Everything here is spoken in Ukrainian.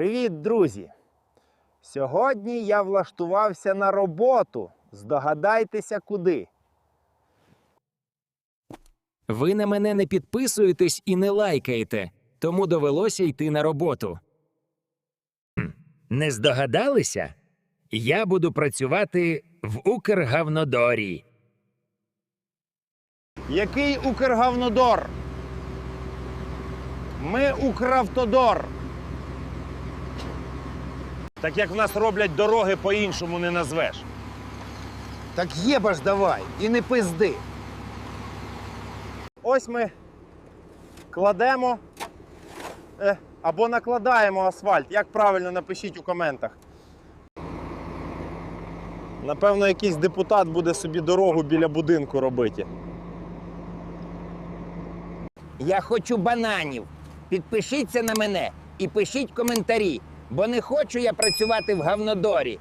Привіт, друзі! Сьогодні я влаштувався на роботу. Здогадайтеся куди. Ви на мене не підписуєтесь і не лайкаєте, тому довелося йти на роботу. Не здогадалися? Я буду працювати в Укргавнодорі. Який Укргавнодор? Ми Укравтодор. Так як в нас роблять дороги по-іншому не назвеш. Так єба ж давай і не пизди. Ось ми кладемо е, або накладаємо асфальт. Як правильно напишіть у коментах. Напевно, якийсь депутат буде собі дорогу біля будинку робити. Я хочу бананів. Підпишіться на мене і пишіть коментарі, бо не хочу я працювати в Гавнодорі.